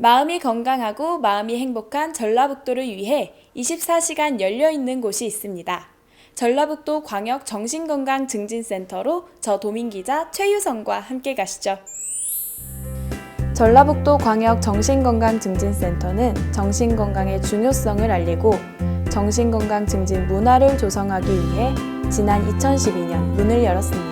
마음이 건강하고 마음이 행복한 전라북도를 위해 24시간 열려 있는 곳이 있습니다. 전라북도 광역 정신건강 증진센터로 저 도민 기자 최유성과 함께 가시죠. 전라북도 광역 정신건강 증진센터는 정신건강의 중요성을 알리고 정신건강 증진 문화를 조성하기 위해 지난 2012년 문을 열었습니다.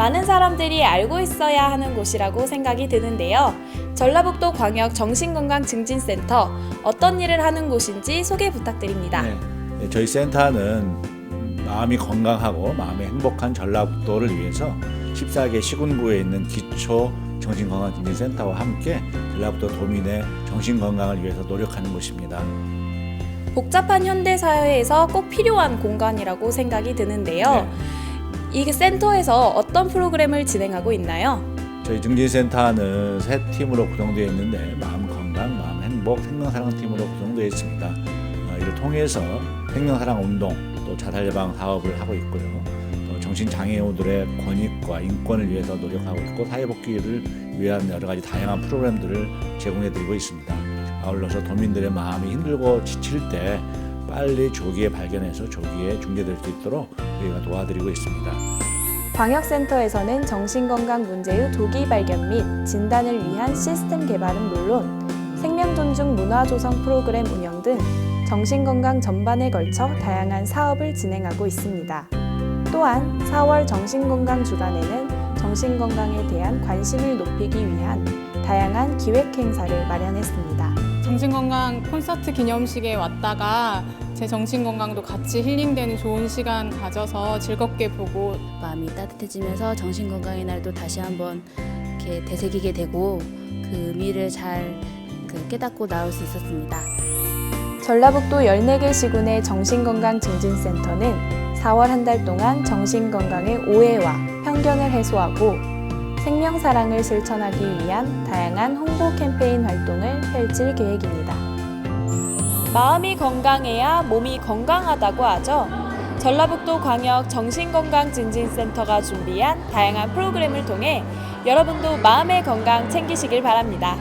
많은 사람들이 알고 있어야 하는 곳이라고 생각이 드는데요. 전라북도 광역 정신건강 증진센터 어떤 일을 하는 곳인지 소개 부탁드립니다. 네. 네, 저희 센터는 마음이 건강하고 마음이 행복한 전라북도를 위해서 14개 시군구에 있는 기초 정신건강증진센터와 함께 전라북도 도민의 정신건강을 위해서 노력하는 곳입니다. 복잡한 현대 사회에서 꼭 필요한 공간이라고 생각이 드는데요. 이 센터에서 어떤 프로그램을 진행하고 있나요? 저희 증진센터는 세 팀으로 구성되어 있는데 마음 건강, 마음 행복, 생명사랑 팀으로 구성되어 있습니다. 어, 이를 통해서 생명사랑 운동, 또 자살 예방 사업을 하고 있고요. 또 정신장애우들의 권익과 인권을 위해서 노력하고 있고 사회복귀를 위한 여러 가지 다양한 프로그램들을 제공해드리고 있습니다. 아울러서 도민들의 마음이 힘들고 지칠 때 빨리 조기에 발견해서 조기에 중재될 수 있도록 저희가 도와드리고 있습니다. 광역센터에서는 정신건강 문제의 조기 발견 및 진단을 위한 시스템 개발은 물론 생명 존중 문화 조성 프로그램 운영 등 정신건강 전반에 걸쳐 다양한 사업을 진행하고 있습니다. 또한 4월 정신건강 주간에는 정신건강에 대한 관심을 높이기 위한 다양한 기획 행사를 마련했습니다. 정신건강 콘서트 기념식에 왔다가 제 정신건강도 같이 힐링되는 좋은 시간 가져서 즐겁게 보고 마음이 따뜻해지면서 정신건강의 날도 다시 한번 이렇게 되새기게 되고 그 의미를 잘 그 깨닫고 나올 수 있었습니다. 전라북도 14개 시군의 정신건강증진센터는 4월 한 달 동안 정신건강의 오해와 편견을 해소하고 생명사랑을 실천하기 위한 다양한 홍보 캠페인 활동을 펼칠 계획입니다. 마음이 건강해야 몸이 건강하다고 하죠. 전라북도 광역 정신건강증진센터가 준비한 다양한 프로그램을 통해 여러분도 마음의 건강 챙기시길 바랍니다.